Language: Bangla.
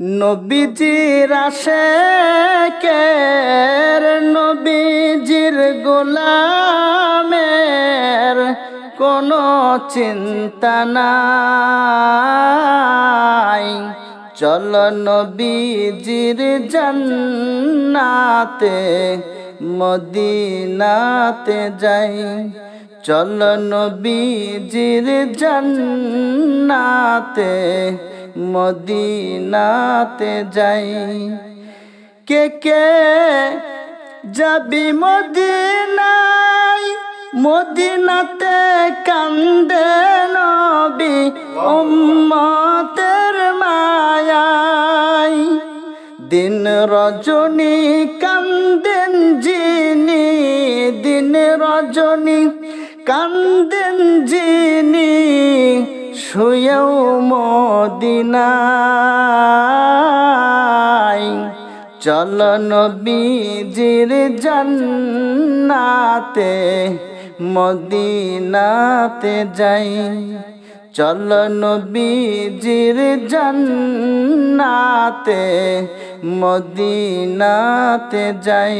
নবীজির আশেকের নবীজির গোলামের কোনো চিন্তা নাই। চল নবীজির জান্নাতে মদিনাতে যাই। চল নবীজির জান্নাতে, মদিনাতে যাই। কে কে যাবি মদিনাই মদিনাতে কান্দে নবী উম্মতের দিন রজনী কান্দেন জিনি দিন রজনী কান্দেন জিনি শুয়েও মদিনায়। চল নবীজির জান্নাতে, মদিনাতে যাই। চল নবীজির জান্নাতে মদিনাতে যাই।